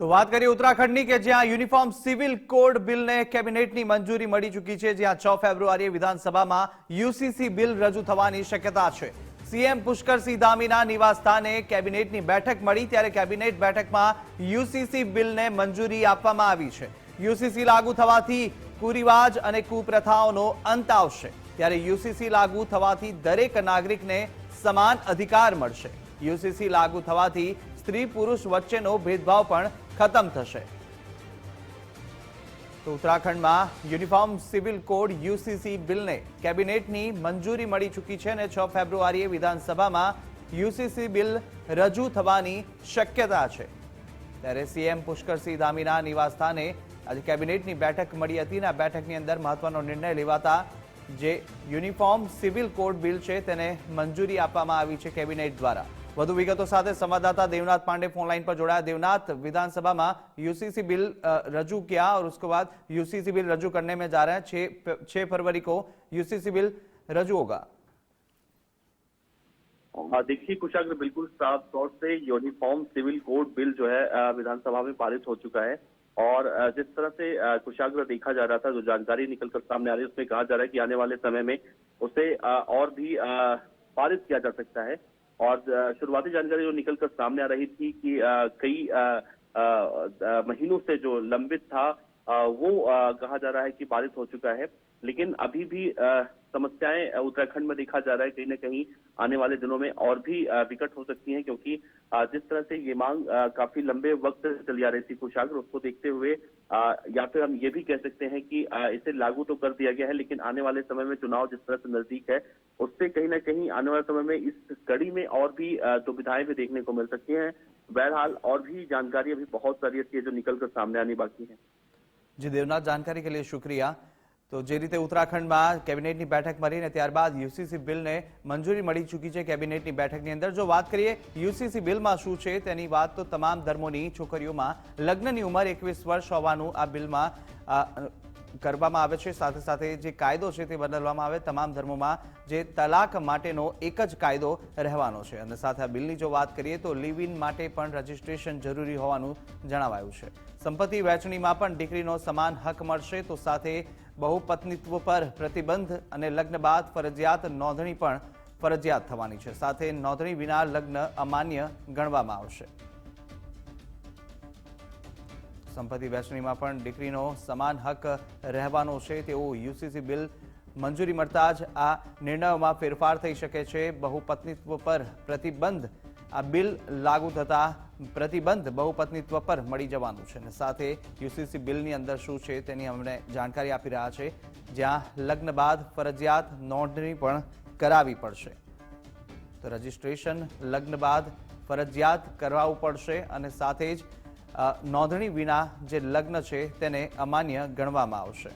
તો વાત કરીએ ઉત્તરાખંડની કે જ્યાં યુનિફોર્મ સિવિલ કોડ બિલને કેબિનેટની મંજૂરી મળી ચૂકી છે, જ્યાં છ ફેબ્રુઆરીએ વિધાનસભામાં યુસીસી બિલ રજૂ થવાની શક્યતા છે. સીએમ પુષ્કરસિંહ ધામીના નિવાસસ્થાને કેબિનેટની બેઠક મળી, ત્યારે કેબિનેટ બેઠકમાં યુસીસી બિલને મંજૂરી આપવામાં આવી છે. યુસીસી લાગુ થવાથી કુરિવાજ અને કુપ્રથાઓનો અંત આવશે. ત્યારે યુસીસી લાગુ થવાથી દરેક નાગરિકને સમાન અધિકાર મળશે. યુસીસી લાગુ થવાથી સ્ત્રી પુરુષ વચ્ચેનો ભેદભાવ પણ ખતમ થશે. તો ઉત્તરાખંડમાં યુનિફોર્મ સિવિલ કોડ યુસીસી બિલને કેબિનેટની મંજૂરી મળી ચૂકી છે અને છ ફેબ્રુઆરીએ વિધાનસભામાં યુસીસી બિલ રજૂ થવાની શક્યતા છે. ત્યારે સીએમ પુષ્કરસિંહ ધામીના નિવાસસ્થાને આજે કેબિનેટની બેઠક મળી હતી અને આ બેઠકની અંદર મહત્વનો નિર્ણય લેવાતા જે યુનિફોર્મ સિવિલ કોડ બિલ છે તેને મંજૂરી આપવામાં આવી છે કેબિનેટ દ્વારા વધુ વિગતો સાથે સંવાદદાતા દેવનાથ પાંડે ફોનલાइन પર जोड़ा देवनाथ विधानसभाમાં यूसीसी बिल रजू किया और उसके बाद यूसीसी बिल रजू करने में जा रहे हैं 6 6 फरवरी को यूसीसी बिल रजू होगा देखिए कुशाग्र बिल्कुल साफ तौर से यूनिफॉर्म सिविल कोड बिल जो है विधानसभा में पारित हो चुका है और जिस तरह से कुशाग्र देखा जा रहा था, जो जानकारी निकलकर सामने आ रही है, उसमें कहा जा रहा है कि आने वाले समय में उसे और भी पारित किया जा सकता है। और शुरुआती जानकारी जो निकलकर सामने आ रही थी कि कई महीनों से जो लंबित था वो कहा जा रहा है कि पारित हो चुका है। लेकिन अभी भी समस्याएँ उत्तराखंड में देखा जा रहा है, कहीं ना कहीं आने वाले दिनों में और भी विकट हो सकती हैं क्योंकि जिस तरह से ये मांग काफ़ी लंबे वक्त चली आ रही थी कुशाग्र उसको देखते हुए या फिर हम ये भी कह सकते हैं कि इसे लागू तो कर दिया गया है, लेकिन आने वाले समय में चुनाव जिस तरह से नज़दीक है, उससे कहीं ना कहीं आने वाले समय में इस कड़ी में और भी दुविधाएँ भी देखने को मिल सकती हैं। बहरहाल, और भी जानकारी अभी बहुत सारी है जो निकल कर सामने आनी बाकी है। जी, देवनाथ, जानकारी के लिए शुक्रिया। તો જે રીતે ઉત્તરાખંડમાં કેબિનેટની બેઠક મળીને ત્યારબાદ યુસીસી બિલને મંજૂરી મળી ચૂકી છે કેબિનેટની બેઠકની અંદર. જો વાત કરીએ યુસીસી બિલમાં શું છે તેની વાત તો તમામ ધર્મોની છોકરીઓમાં લગ્નની ઉંમર એકવીસ વર્ષ હોવાનું આ બિલમાં કરવામાં આવે છે. સાથે સાથે જે કાયદો છે તે બદલવામાં આવે. તમામ ધર્મોમાં જે તલાક માટેનો એક જ કાયદો રહેવાનો છે. અને સાથે આ બિલની જો વાત કરીએ તો લિવ ઇન માટે પણ રજિસ્ટ્રેશન જરૂરી હોવાનું જણાવાયું છે. સંપત્તિ વહેંચણીમાં પણ દીકરીનો સમાન હક મળશે તો સાથે બહુપત્નીત્વ પર પ્રતિબંધ અને લગ્ન બાદ ફરજિયાત નોંધણી પણ ફરજિયાત થવાની છે. સાથે નોંધણી વિના લગ્ન અમાન્ય ગણવામાં આવશે. સંપત્તિ વહેંચણીમાં પણ દીકરીનો સમાન હક રહેવાનો છે તેવું યુસીસી બિલ મંજૂરી મળતા જ આ નિર્ણયોમાં ફેરફાર થઈ શકે છે. બહુપત્નીત્વ પર પ્રતિબંધ. આ બિલ લાગુ થતા પ્રતિબંધ બહુપત્નીત્વ પર મળી જવાનું છે અને સાથે યુસીસી બિલની અંદર શું છે તેની અમને જાણકારી આપી રહ્યા છે. જ્યાં લગ્ન બાદ ફરજિયાત નોંધણી પણ કરાવી પડશે. તો રજિસ્ટ્રેશન લગ્ન બાદ ફરજિયાત કરાવવું પડશે અને સાથે જ નોંધણી વિના જે લગ્ન છે તેને અમાન્ય ગણવામાં આવશે.